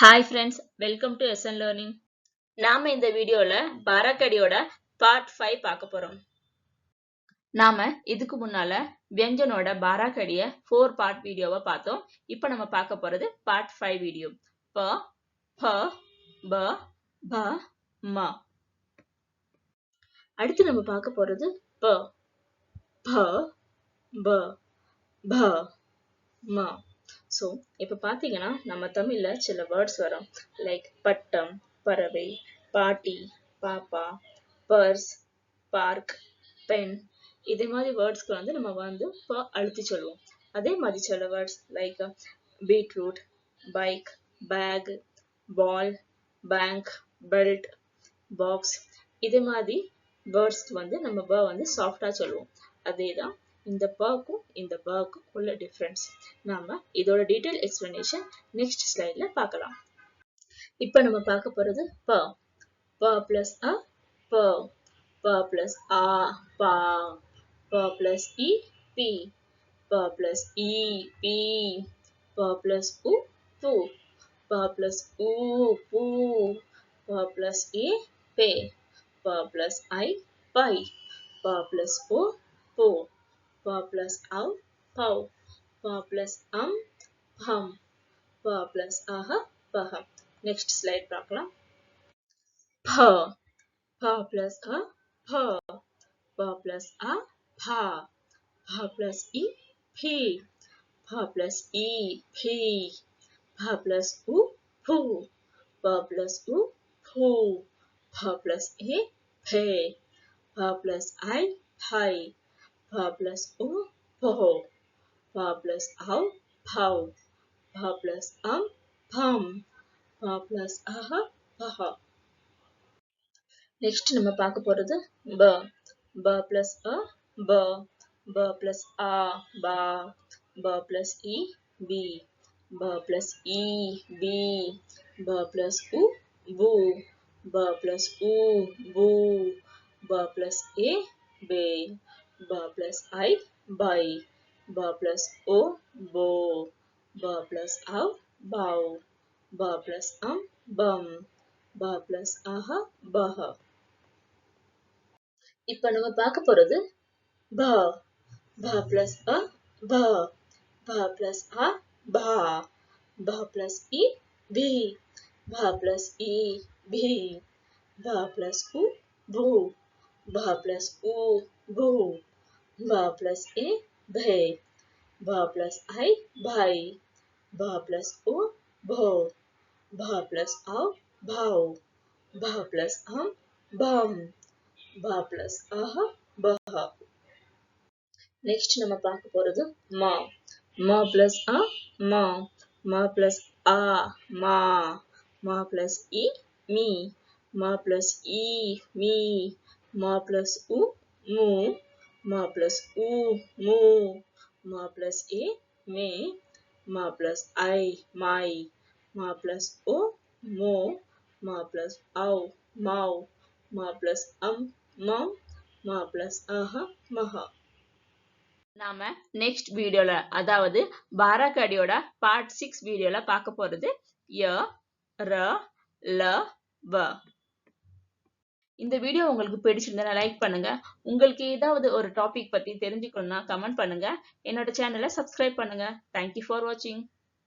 Hi friends welcome to S N learning நாம இந்த வீடியோல பாராக்கடியோட பார்ட் ஃபைவ் பார்க்க போறோம். நாம இதுக்கு முன்னால வியஞ்சனோட பாராக்கடிய ஃபோர் பார்ட் வீடியோவை பார்த்தோம். இப்போ நம்ம பார்க்க போறது பார்ட் ஃபைவ் வீடியோ ப ப ப ப ம. அடுத்து நம்ம பார்க்க போறது ப ப ப ப ம. ஸோ இப்போ பார்த்தீங்கன்னா நம்ம தமிழில் சில வேர்ட்ஸ் வரும். லைக் பட்டம் பறவை பாட்டி பாப்பா பர்ஸ் பார்க் பென் இதே மாதிரி வேர்ட்ஸ்க்கு வந்து நம்ம வந்து ப அழுத்தி சொல்லுவோம். அதே மாதிரி சில words like beetroot bike bag ball bank belt box இதே மாதிரி வேர்ட்ஸ் வந்து நம்ம ப வந்து சாஃப்டாக சொல்லுவோம். அதே தான் இந்த பர்க்கும் இந்த பர்க்கும் உள்ள டிஃப்ரென்ஸ் நாம இதோட டீடைல் எக்ஸ்பிளனேஷன் நெக்ஸ்ட் ஸ்லைட்ல பார்க்கலாம். இப்போ நம்ம பார்க்க போறது ப. ப பிளஸ் அ ப. ப பிளஸ் ஆ பா. ப பிளஸ் இ பி. ப பிளஸ் இ பி. ப பிளஸ் உ பு ப பிளஸ் உ பூ. ப பிளஸ் ஏ பே. ப பிளஸ் ஐ பை. ப பிளஸ் ஓ போ. pa plus au pau pa plus am hum pa plus aha paha next slide பார்க்கலாம் pa pa plus a pa pa plus a pa pa plus i p pa plus e p pa plus u pu pa plus u pu pa plus e pe pa plus i pai Pa plus u poho. Pa plus au pau pa plus am pam pa plus aha paha next நம்ம பார்க்க போறது ப ப plus அ ப ப plus ஆ பா ப பிளஸ் இ பி ப பிளஸ் இ பி ப பிளஸ் உ பு ப பிளஸ் உ பு ப பிளஸ் ஏ பே ba plus i by ba plus o bo ba plus au bow ba plus am bum ba plus aha baha இப்போ நம்ம பார்க்க போறது ப ப பிளஸ் அ ப ப பிளஸ் அ பா ப பிளஸ் இ பி ப பிளஸ் இ பி ப பிளஸ் உ பூ ப பிளஸ் உ பூ ba plus a bhe ba plus i bhai ba plus o bho ba plus au bhau ba plus am bam ba plus aha baha next நம்ம பார்க்க போறது மா மா பிளஸ் அ மா மா பிளஸ் ஆ மா மா பிளஸ் இ மீ மா பிளஸ் இ மீ மா பிளஸ் உ மூ ma plus u mu ma plus a me ma plus i my ma plus o mo ma plus au mau ma plus am mam ma plus aha maha நாம next வீடியோல அதாவது பாராக்கடியோட part six வீடியோல பார்க்க போறது ய ர ல வ இந்த வீடியோ உங்களுக்கு பிடிச்சிருந்தா லைக் பண்ணுங்க. உங்களுக்கு ஏதாவது ஒரு டாபிக் பத்தி தெரிஞ்சுக்கணும்னா கமெண்ட் பண்ணுங்க. என்னோட சேனலை சப்ஸ்கிரைப் பண்ணுங்க. தேங்க்யூ ஃபார் வாட்சிங்